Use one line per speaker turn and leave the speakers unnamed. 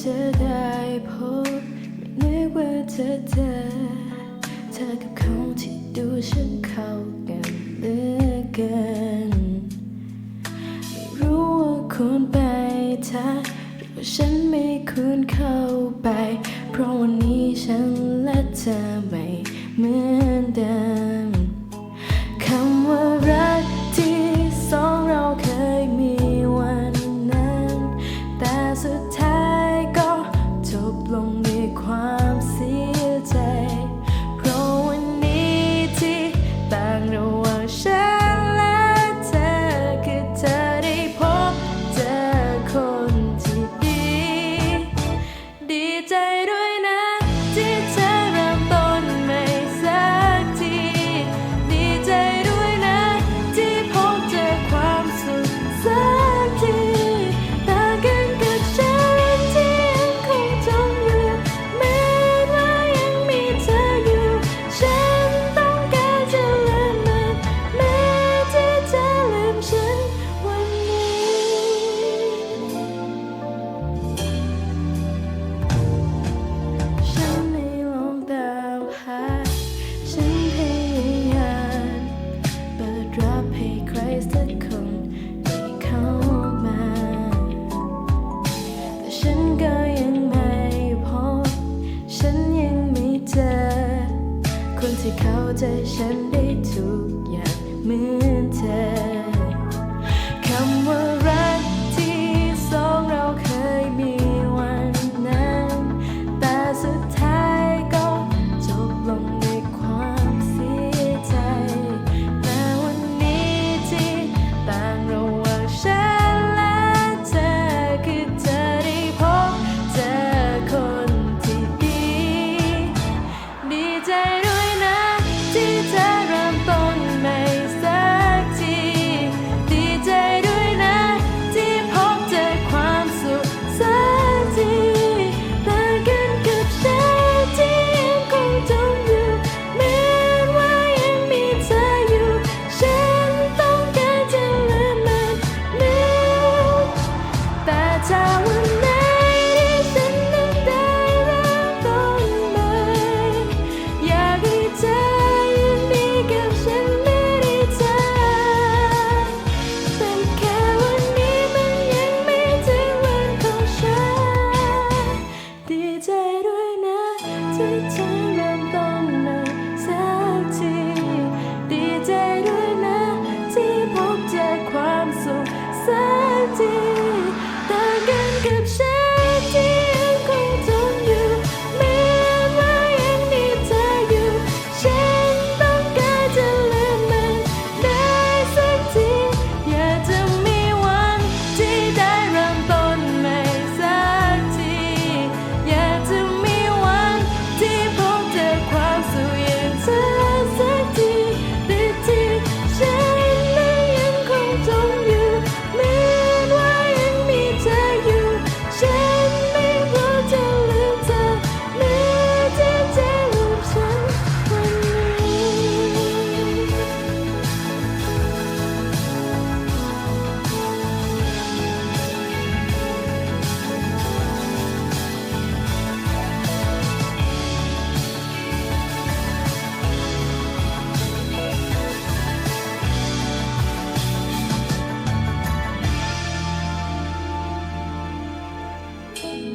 จะได้พบไม่นึกว่าเธอเจอเธอกับเขาที่ดูฉันเข้ากันเหลือเกินไม่รู้ว่าคุณไปทักหรือว่าฉันไม่ควรเข้าไป เพราะวันนี้ฉันและเธอไม่เหมือนเดิม ใจฉันได้ถูก Jacob said. thank you